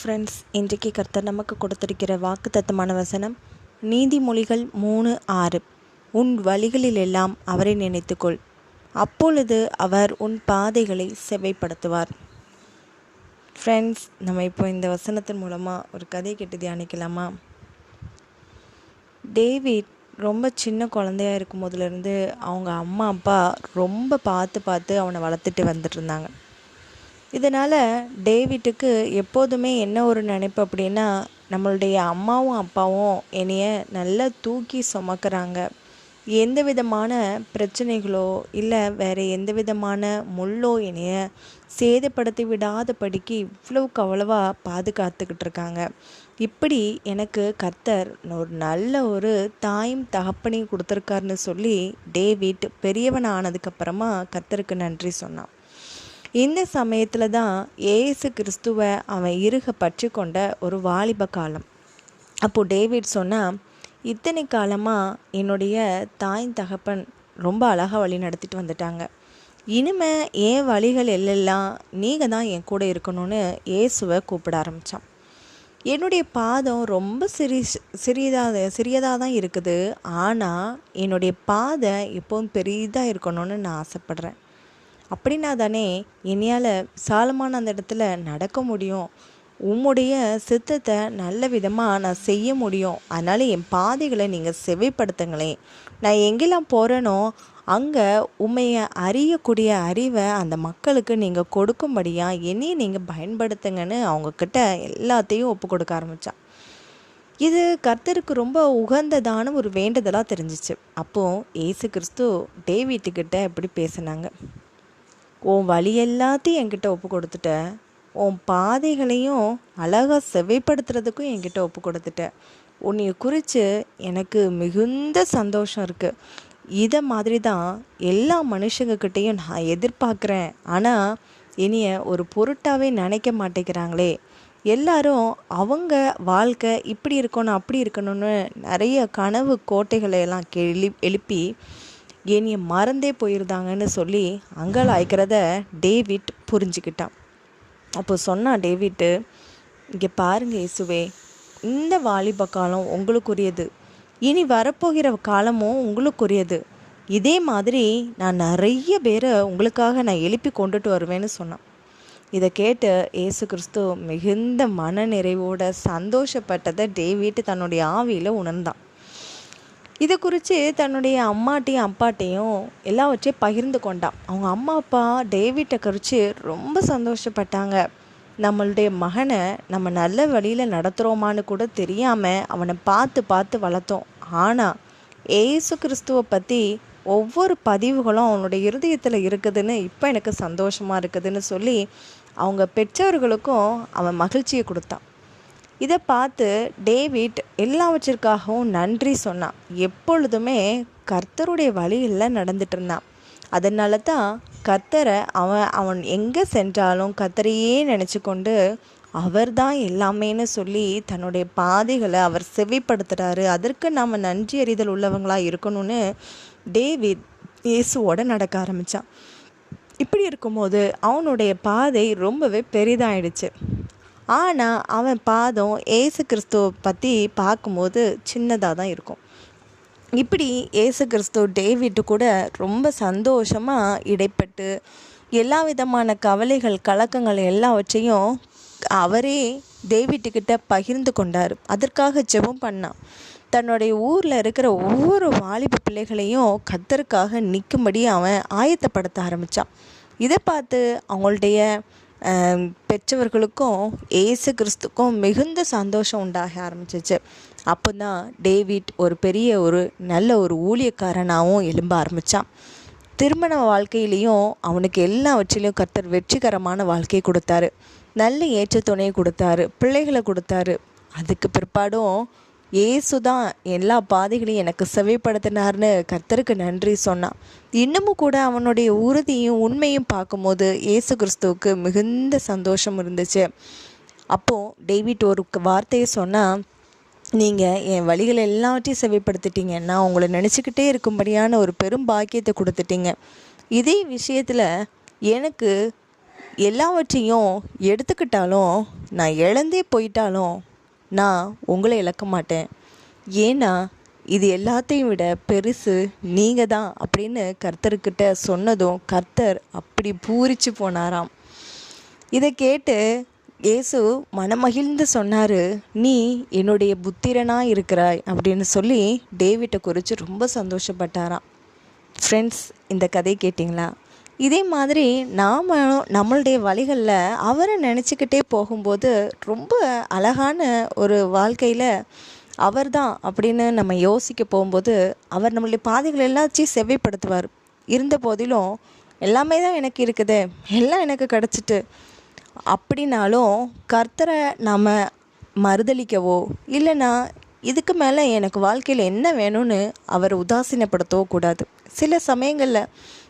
Friends இன்றைக்கு கர்த்தர் நமக்கு கொடுத்திருக்கிற வாக்குத்தத்தமான வசனம் நீதிமொழிகள் மூணு ஆறு. உன் வழிகளில் எல்லாம் அவரை நினைத்துக்கொள். அப்பொழுது அவர் உன் பாதைகளை செவைப்படுத்துவார். ஃப்ரெண்ட்ஸ் நம்ம இப்போ இந்த வசனத்தின் மூலமாக ஒரு கதை கேட்டு தியானிக்கலாமா? டேவிட் ரொம்ப சின்ன குழந்தையா இருக்கும் போதுலேருந்து அவங்க அம்மா அப்பா ரொம்ப பார்த்து பார்த்து அவனை வளர்த்துட்டு வந்துட்டு இருந்தாங்க. இதனால் டேவிட்டுக்கு எப்போதுமே என்ன ஒரு நினைப்பு அப்படின்னா நம்மளுடைய அம்மாவும் அப்பாவும் என்னைய நல்லா தூக்கி சுமக்கிறாங்க. எந்த விதமான பிரச்சனைகளோ இல்லை வேறு எந்த விதமான முள்ளோ என்னைய சேதப்படுத்தி விடாதபடிக்கு இவ்வளவுக்கு அவ்வளவா பாதுகாத்துக்கிட்டு இருக்காங்க. இப்படி எனக்கு கர்த்தர் ஒரு நல்ல ஒரு தாயும் தகப்பனையும் கொடுத்துருக்காருன்னு சொல்லி டேவிட் பெரியவன் ஆனதுக்கப்புறமா கர்த்தருக்கு நன்றி சொன்னான். இந்த சமயத்தில் தான் ஏசு கிறிஸ்துவை அவன் இருக பற்றி கொண்ட ஒரு வாலிப காலம். அப்போது டேவிட் சொன்னால் இத்தனை காலமாக என்னுடைய தாய் தகப்பன் ரொம்ப அழகாக வழி நடத்திட்டு வந்துட்டாங்க. இனிமே என் வழிகள் எல்லாம் நீங்கள் தான் என் கூட இருக்கணும்னு இயேசுவை கூப்பிட ஆரம்பித்தான் என்னுடைய பாதம் ரொம்ப சிறி சிறியதாக சிறியதாக தான் இருக்குது. ஆனால் என்னுடைய பாதை எப்போவும் பெரியதாக இருக்கணும்னு நான் ஆசைப்பட்றேன். அப்படின்னா தானே என்னையால் சாலமான அந்த இடத்துல நடக்க முடியும். உம்முடைய சித்தத்தை நல்ல விதமாக நான் செய்ய முடியும். அதனால் என் பாதைகளை நீங்கள் செவைப்படுத்துங்களேன் நான் எங்கெல்லாம் போகிறேனோ அங்கே உண்மையை அறியக்கூடிய அறிவை அந்த மக்களுக்கு நீங்கள் கொடுக்கும்படியாக என்னையும் நீங்கள் பயன்படுத்துங்கன்னு அவங்கக்கிட்ட எல்லாத்தையும் ஒப்பு கொடுக்க ஆரம்பித்தான் இது கர்த்தருக்கு ரொம்ப உகந்ததான ஒரு வேண்டுதலாக தெரிஞ்சிச்சு. அப்போது ஏசு கிறிஸ்து டேவிட்டுக்கிட்ட எப்படி பேசினாங்க. உன் வழி எல்லாத்தையும் என்கிட்ட ஒப்பு கொடுத்துட்ட. உன் பாதைகளையும் அழகாக செவைப்படுத்துறதுக்கும் என்கிட்ட ஒப்பு கொடுத்துட்ட. உன்னைய குறித்து எனக்கு மிகுந்த சந்தோஷம் இருக்குது இதை மாதிரி தான் எல்லா மனுஷங்கக்கிட்டேயும் நான் எதிர்பார்க்குறேன். ஆனால் இனிய ஒரு பொருட்டாகவே நினைக்க மாட்டேங்கிறாங்களே. எல்லாரும் அவங்க வாழ்க்கை இப்படி இருக்கணும் அப்படி இருக்கணும்னு நிறைய கனவு கோட்டைகளை எல்லாம் எழு எழுப்பி என்னைய மறந்தே போயிருந்தாங்கன்னு சொல்லி அங்கலாய்க்கிறத டேவிட் புரிஞ்சுக்கிட்டான். அப்போ சொன்னான் டேவிட்டு இங்கே பாருங்க இயேசுவே இந்த வாலிப காலம் உங்களுக்குரியது. இனி வரப்போகிற காலமும் உங்களுக்குரியது. இதே மாதிரி நான் நிறைய பேரை உங்களுக்காக நான் எழுப்பி கொண்டுட்டு வருவேன்னு சொன்னான். இதை கேட்டு ஏசு கிறிஸ்து மிகுந்த மனநிறைவோட சந்தோஷப்பட்டதை டேவிட் தன்னுடைய ஆவியில் உணர்ந்தான். இதை குறித்து தன்னுடைய அம்மாட்டையும் அப்பாட்டையும் எல்லாவற்றையும் பகிர்ந்து கொண்டான். அவங்க அம்மா அப்பா டேவிட்டை குறித்து ரொம்ப சந்தோஷப்பட்டாங்க. நம்மளுடைய மகனை நம்ம நல்ல வழியில் நடத்துகிறோமான்னு கூட தெரியாமல் அவனை பார்த்து பார்த்து வளர்த்தோம். ஆனால் ஏசு கிறிஸ்துவை பற்றி ஒவ்வொரு பதிவுகளும் அவனுடைய இருதயத்தில் இருக்குதுன்னு இப்போ எனக்கு சந்தோஷமாக இருக்குதுன்னு சொல்லி அவங்க பெற்றோர்களுக்கும் அவன் மகிழ்ச்சியை கொடுத்தான். இதை பார்த்து டேவிட் எல்லாவற்றிற்காகவும் நன்றி சொன்னான். எப்பொழுதுமே கர்த்தருடைய வழியில் நடந்துட்டு இருந்தான். அதனால தான் கர்த்தரை அவன் அவன் எங்கே சென்றாலும் கர்த்தரையே நினச்சி கொண்டு அவர் தான் எல்லாமேன்னு சொல்லி தன்னுடைய பாதைகளை அவர் செவிப்படுத்துகிறாரு அதற்கு நாம் நன்றி அறிதல் உள்ளவங்களாக இருக்கணும்னு டேவிட் இயேசுவோட நடக்க ஆரம்பித்தான் இப்படி இருக்கும்போது அவனுடைய பாதை ரொம்பவே பெரிதாயிடுச்சு. ஆனால் அவன் பாதம் ஏசு கிறிஸ்துவை பற்றி பார்க்கும்போது சின்னதாக தான் இருக்கும். இப்படி ஏசு கிறிஸ்து டேவிட்டு கூட ரொம்ப சந்தோஷமாக இடைப்பட்டு எல்லா விதமான கவலைகள் கலக்கங்கள் எல்லாவற்றையும் அவரே டேவிட்டுக்கிட்ட பகிர்ந்து கொண்டார். அதற்காக ஜெபம் பண்ணான். தன்னுடைய ஊரில் இருக்கிற ஒவ்வொரு வாலிப பிள்ளைகளையும் கத்தருக்காக நிற்கும்படி அவன் ஆயத்தப்படுத்த ஆரம்பித்தான் இதை பார்த்து அவங்களுடைய பெற்றவர்களுக்கும் ஏசு கிறிஸ்துக்கும் மிகுந்த சந்தோஷம் உண்டாக ஆரம்பிச்சிச்சு. அப்போ தான் டேவிட் ஒரு பெரிய ஒரு நல்ல ஒரு ஊழியக்காரனாகவும் எழும்ப ஆரம்பித்தான் திருமண வாழ்க்கையிலையும் அவனுக்கு எல்லாவற்றிலையும் கர்த்தர் வெற்றிகரமான வாழ்க்கையை கொடுத்தாரு. நல்ல ஏற்ற துணையை கொடுத்தாரு பிள்ளைகளை கொடுத்தாரு. அதுக்கு பிற்பாடும் ஏசு தான் எல்லா பாதைகளையும் எனக்கு செவைப்படுத்தினார்னு கர்த்தருக்கு நன்றி சொன்னான். இன்னமும் கூட அவனுடைய உறுதியும் உண்மையும் பார்க்கும்போது ஏசு கிறிஸ்துவுக்கு மிகுந்த சந்தோஷம் இருந்துச்சு. அப்போது டேவிட் ஒரு வார்த்தையை சொன்னால் நீங்கள் என் வழிகள் எல்லாவற்றையும் செவைப்படுத்திட்டீங்க நான் உங்களை நினச்சிக்கிட்டே இருக்கும்படியான ஒரு பெரும் பாக்கியத்தை கொடுத்துட்டீங்க. இதே விஷயத்தில் எனக்கு எல்லாவற்றையும் எடுத்துக்கிட்டாலும் நான் இழந்தே போயிட்டாலும் நான் உங்களை இழக்க மாட்டேன். ஏன்னா இது எல்லாத்தையும் விட பெருசு நீங்கள் தான் அப்படின்னு கர்த்தர்கிட்ட சொன்னதும் கர்த்தர் அப்படி பூரிச்சு போனாராம். இதை கேட்டு இயேசு மனமகிழ்ந்து சொன்னார் நீ என்னுடைய புத்திரனாக இருக்கிறாய் அப்படின்னு சொல்லி டேவிட்டை குறித்து ரொம்ப சந்தோஷப்பட்டாராம். ஃப்ரெண்ட்ஸ் இந்த கதை கேட்டிங்களா? இதே மாதிரி நாம் நம்மளுடைய வழிகளில் அவரை நினச்சிக்கிட்டே போகும்போது ரொம்ப அழகான ஒரு வாழ்க்கையில் அவர் தான் அப்படின்னு நம்ம யோசிக்க போகும்போது அவர் நம்மளுடைய பாதைகள் எல்லாத்தையும் செவ்வைப்படுத்துவார். இருந்த போதிலும் எல்லாமே தான் எனக்கு இருக்குது எல்லாம் எனக்கு கிடச்சிட்டு அப்படின்னாலும் கர்த்தரை நாம் மறுதளிக்கவோ இல்லைன்னா இதுக்கு மேலே எனக்கு வாழ்க்கையில் என்ன வேணும்னு அவரை உதாசீனப்படுத்தவோ கூடாது. சில சமயங்களில்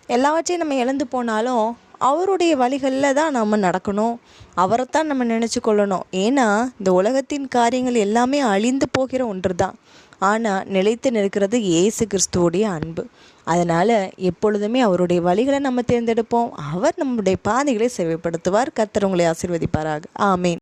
எல்லாவற்றையும் நம்ம இழந்து போனாலும் அவருடைய வழிகளில் தான் நம்ம நடக்கணும். அவரைத்தான் நம்ம நினச்சி கொள்ளணும். ஏன்னா இந்த உலகத்தின் காரியங்கள் எல்லாமே அழிந்து போகிற ஒன்று தான் ஆனால் நிலைத்து நிற்கிறது இயேசு கிறிஸ்துவோடைய அன்பு. அதனால் எப்பொழுதுமே அவருடைய வழிகளை நம்ம தேர்ந்தெடுப்போம். அவர் நம்முடைய பாதைகளை செவைப்படுத்துவார். கர்த்தர் உங்களை ஆசீர்வதிப்பாராக. ஆமேன்.